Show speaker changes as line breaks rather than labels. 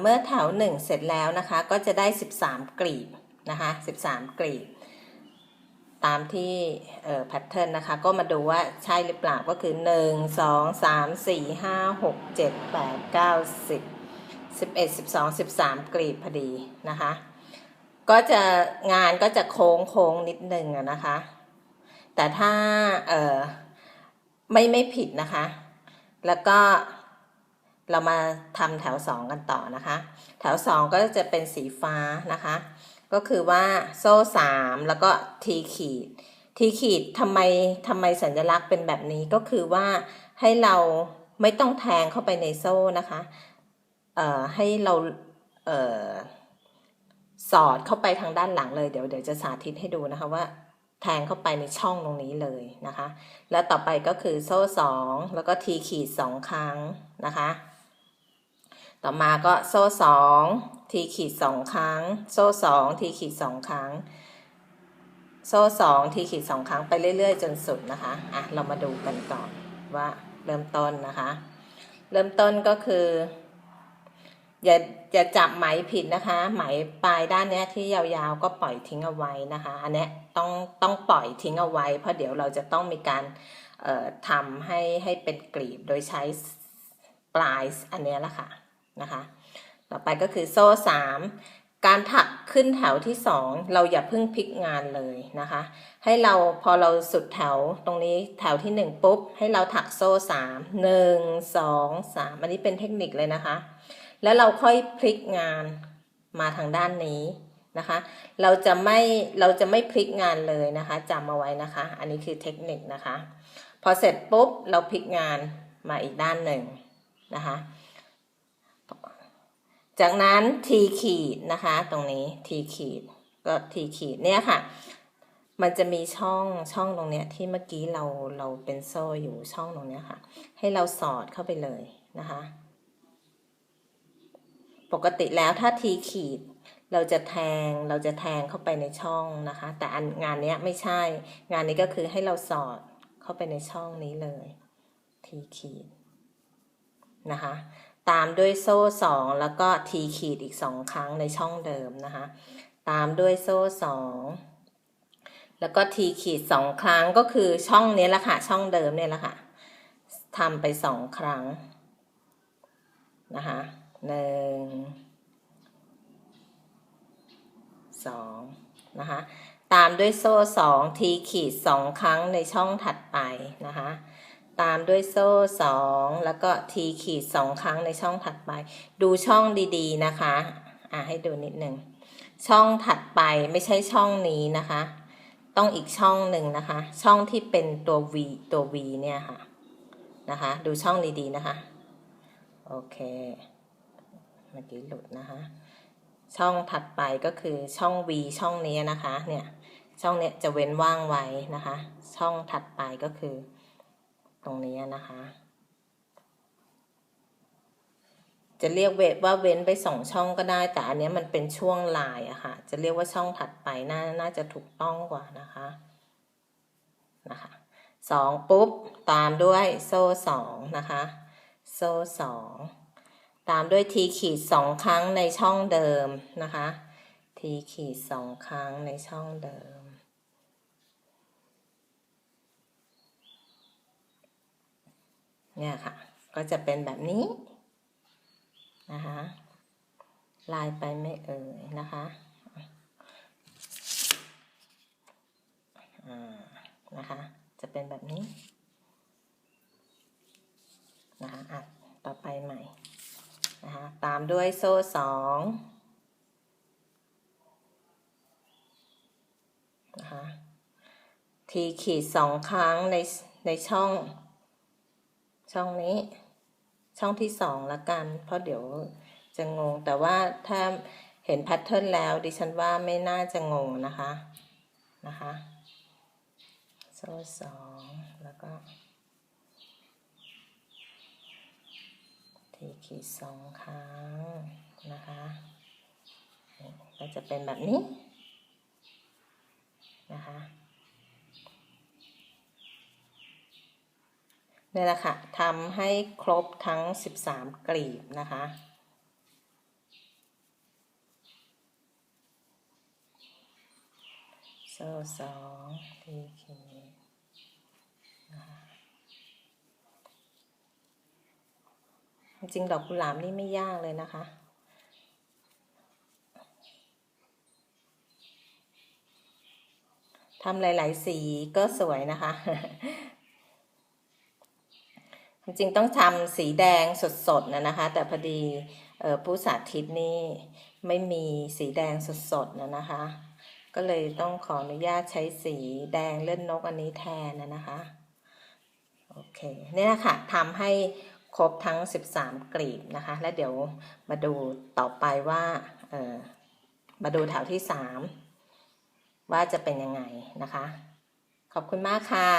เมื่อแถวหนึ่งเสร็จแล้วนะคะ ก็จะได้ 13 กลีบนะคะ13 กลีบ ตามที่แพทเทิร์นนะคะ ก็มาดูว่าใช่หรือเปล่าก็คือ 1 2 3 4 5 6 7 8 9 10 11 12 13 กลีบพอดีนะคะ ก็จะงานก็จะโค้งโค้งนิดนึงนะคะ แต่ถ้าเออไม่ไม่ผิดนะคะ แล้วก็ เรามาทำแถวสองกันต่อนะคะ แถวสองก็จะเป็นสีฟ้านะคะ ก็คือว่าโซ่สามแล้วก็ทีขีดทีขีดทำไมทำไมสัญลักษณ์เป็นแบบนี้ก็คือว่าให้เราไม่ต้องแทงเข้าไปในโซ่นะคะเอ่อให้เราเอ่อสอดเข้าไปทางด้านหลังเลยเดี๋ยวเดี๋ยวจะสาธิตให้ดูนะคะว่าแทงเข้าไปในช่องตรงนี้เลยนะคะ แล้วต่อไปก็คือโซ่สองแล้วก็ทีขีดสองครั้งนะคะ ต่อมาก็โซ่สองทีขีดสองครั้ง โซ่สองทีขีดสองครั้ง โซ่สองทีขีดสองครั้งไปเรื่อย ๆ จนสุดนะคะอะเรามาดูกันก่อนว่าเริ่มต้นนะคะ เริ่มต้นก็คือ อย่าอย่าจับไหมผิดนะคะ ไหมปลายด้านเนี้ยที่ยาวๆก็ปล่อยทิ้งเอาไว้นะคะ อันเนี้ยต้องต้องปล่อยทิ้งเอาไว้ เพราะเดี๋ยวเราจะต้องมีการทำให้ให้เป็นกลีบโดยใช้ปลายอันเนี้ยละค่ะ นะคะ ต่อไปก็คือโซ่สามการถักขึ้นแถวที่สองเราอย่าเพิ่งพลิกงานเลยนะคะ ให้เราพอเราสุดแถวตรงนี้แถวที่หนึ่งปุ๊บ ให้เราถักโซ่สามหนึ่งสองสามอันนี้เป็นเทคนิคเลยนะคะ แล้วเราค่อยพลิกงานมาทางด้านนี้นะคะ เราจะไม่เราจะไม่พลิกงานเลยนะคะจำเอาไว้นะคะ อันนี้คือเทคนิคนะคะ พอเสร็จปุ๊บเราพลิกงานมาอีกด้านหนึ่งนะคะ จากนั้นทีขีดนะคะ ตรงนี้ทีขีดก็ทีขีดเนี่ยค่ะ มันจะมีช่องช่องตรงเนี้ยที่เมื่อกี้เราเราเป็นโซ่อยู่ช่องตรงเนี้ยค่ะ ให้เราสอดเข้าไปเลยนะคะ ปกติแล้วถ้าทีขีดเราจะแทงเราจะแทงเข้าไปในช่องนะคะ แต่อันงานเนี้ยไม่ใช่ งานนี้ก็คือให้เราสอดเข้าไปในช่องนี้เลย ทีขีดนะคะ ตามด้วยโซ่สองแล้วก็ทีขีดอีกสองครั้งในช่องเดิมนะคะ ตามด้วยโซ่สองแล้วก็ทีขีดสองครั้งก็คือช่องนี้แหละค่ะ ช่องเดิมเนี่ยแหละค่ะทำไปสองครั้งนะคะหนึ่งสองนะคะ ตามด้วยโซ่สองทีขีดสองครั้งในช่องถัดไปนะคะ ตามด้วยโซ่สองแล้วก็ทีขีดสองครั้งในช่องถัดไป ดูช่องดีๆนะคะ อ่าให้ดูนิดหนึ่ง ช่องถัดไปไม่ใช่ช่องนี้นะคะ ต้องอีกช่องหนึ่งนะคะ ช่องที่เป็นตัว V ตัว V เนี่ยค่ะ นะคะ ดูช่องดีๆนะคะ โอเค เมื่อกี้หลุดนะคะ ช่องถัดไปก็คือช่อง V ช่องนี้นะคะ เนี่ย ช่องเนี้ยจะเว้นว่างไว้นะคะ ช่องถัดไปก็คือ ตรงนี้นะคะ จะเรียกเวทว่าเว้นไปสองช่องก็ได้ แต่อันนี้มันเป็นช่วงลายอะค่ะ จะเรียกว่าช่องถัดไปน่าน่าจะถูกต้องกว่านะคะนะคะสองปุ๊บ ตามด้วยโซ่สองนะคะ โซ่สองตามด้วยทีขีดสองครั้งในช่องเดิมนะคะ ทีขีดสองครั้งในช่องเดิม เนี่ยค่ะ ก็จะเป็นแบบนี้นะคะลายไปไม่เอ่ยนะคะอ่านะคะ จะเป็นแบบนี้นะคะอะต่อไปใหม่นะคะตามด้วยโซ่สองนะคะทีขีดสองครั้งในในช่อง ช่องนี้ ช่องที่สองละกัน เพราะเดี๋ยวจะงง แต่ว่าถ้าเห็นแพทเทิร์นแล้วดิฉันว่าไม่น่าจะงงนะคะ นะคะโซ่สองแล้วก็ทีขีดสองครั้งนะคะ ก็จะเป็นแบบนี้นะคะ นี่แหละค่ะทำให้ครบทั้ง 13 กลีบนะคะ โซ่สองทีเคจริงดอกกุหลาบนี่ไม่ยากเลยนะคะทำหลาย ๆ สีก็สวยนะคะ จริงต้องทำสีแดงสดๆนะนะคะ แต่พอดีออผู้สาธิตนี่ไม่มีสีแดงสดๆนะนะคะ ก็เลยต้องขออนุญาตใช้สีแดงเลื่อนนกอันนี้แทนนะนะคะโอเคเนี่ยนะคะทำให้ครบทั้ง 13 กลีบนะคะ แล้วเดี๋ยวมาดูต่อไปว่าเออมาดูแถวที่ 3 ว่าจะเป็นยังไงนะคะ ขอบคุณมากค่ะ